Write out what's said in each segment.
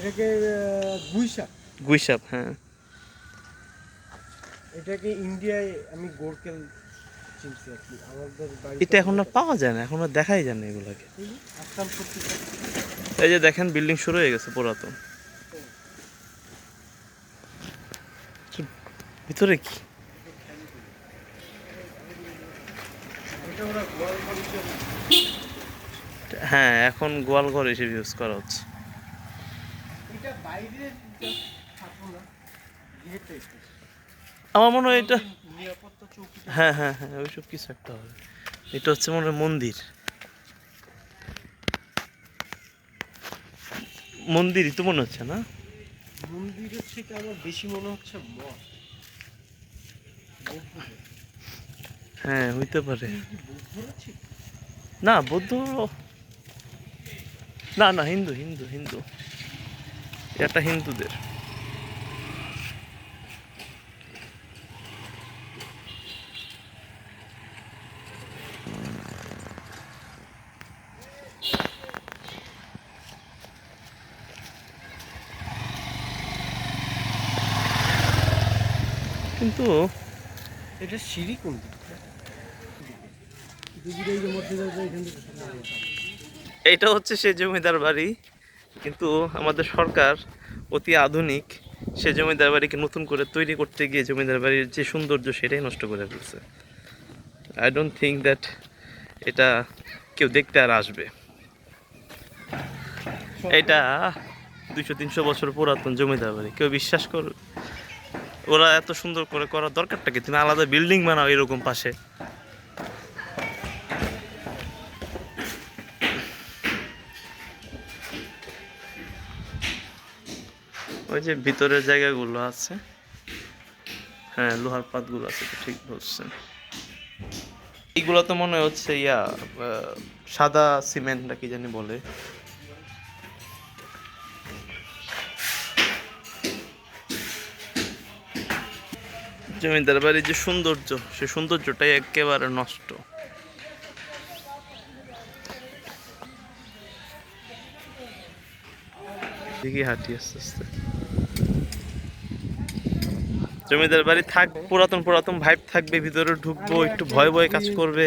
এটাকে গুইশাক গুইসাপ। হ্যাঁ। এটাকে ইন্ডিয়ায় আমি গোরকেল চিনছি আর কি। আমাদের এটা এখন আর পাওয়া যায় না এখন আর দেখাই যায় না এগুলাকে। এই যে দেখেন বিল্ডিং শুরু হয়ে গেছে পুরাতন। ভিতরে কি? হ্যাঁ এখন গোয়াল ঘর হিসেবে ইউজ করা হচ্ছে এটা বাইরে থাকব না যেহেতু এটা আমার মনে হয় এটা হ্যাঁ হ্যাঁ হ্যাঁ ওইসব কিছু একটা হবে। এটা হচ্ছে মনে হয় মন্দির। মন্দিরই তো মনে হচ্ছে না? মন্দিরের থেকে আমার বেশি মনে হচ্ছে মঠ। হ্যাঁ হইতে পারে। কি? না বৌদ্ধ না না হিন্দু হিন্দু হিন্দু। এটা হিন্দুদের কিন্তু এটা সিঁড়ি কোন। এইটা হচ্ছে সে জমিদার বাড়ি কিন্তু আমাদের সরকার অতি আধুনিক, সে জমিদার বাড়িকে নতুন করে তৈরি করতে গিয়ে জমিদার বাড়ির যে সৌন্দর্য সেটাই নষ্ট করে ফেলছে। আই ডোন্ট থিঙ্ক দ্যাট এটা কেউ দেখতে আর আসবে। এটা দুইশো, তিনশো বছর পুরাতন জমিদার বাড়ি, কেউ বিশ্বাস কর ওরা এত সুন্দর করে করার দরকারটা কি? তুমি আলাদা বিল্ডিং বানাও এরকম পাশে। ওই যে ভিতরের জায়গাগুলো আছে। হ্যাঁ লোহার পাতগুলো আছে তো ঠিক বলছেন। এইগুলো তো মনে হচ্ছে ইয়া সাদা সিমেন্ট না কি জানি বলে। জমিদার বাড়ির যে সৌন্দর্য সে সৌন্দর্যটাই একেবারে নষ্ট। দিকে হাঁটি আস্তে আস্তে। জমিদার বাড়ি থাক পুরাতন পুরাতন ভাইব থাকবে ভিতরে ঢুকবো একটু ভয় ভয় কাজ করবে।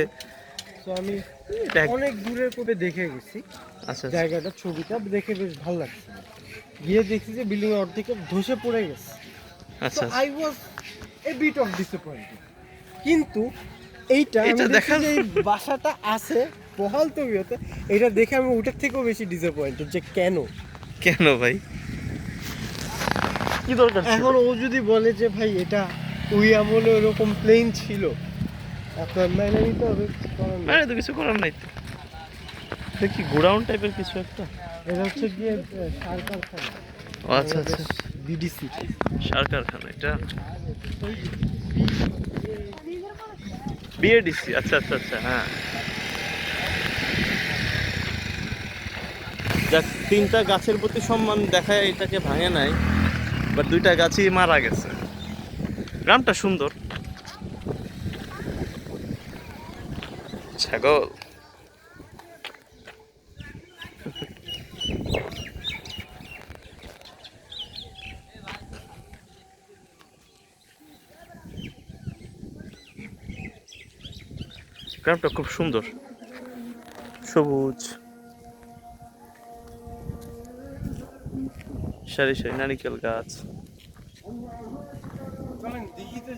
তো আমি অনেক দূরের করে দেখে গেছি আচ্ছা আচ্ছা। জায়গাটা ছবিটা দেখে বেশ ভালো লাগছে। গিয়ে দেখছি যে বিল্ডিং এর অর্ধেক ধসে পড়ে গেছে। আচ্ছা I was a bit of disappointed কিন্তু এইটা এটা দেখার- যে বাসাটা আছে বহাল তবিয়তে এটা দেখে আমি ওটার থেকেও বেশি ডিসঅ্যাপয়েন্টেড যে কেন? কেন ভাই? কি দরকার এখন ও যদি বলে যে ভাই এটা ওই আমলে ওরকম প্লেন ছিল আপনার মাইনে নিতে হবে। আরে তো কিছু করার নাই তো। এটা কি গোডাউন টাইপের কিছু একটা? এটা হচ্ছে গিয়ে সার কারখানা। ও আচ্ছা আচ্ছা। বিডিসি সার কারখানা এটা? বিএডিসি আচ্ছা আচ্ছা আচ্ছা হ্যাঁ। যাক তিনটা গাছের প্রতি সম্মান দেখায় এটাকে ভাঙে নাই। বাট দুইটা গাছই মারা গেছে। গ্রামটা সুন্দর। ছাগল। গ্রামটা খুব সুন্দর। সবুজ। সারি সারি নারিকেল গাছ। দিঘিতে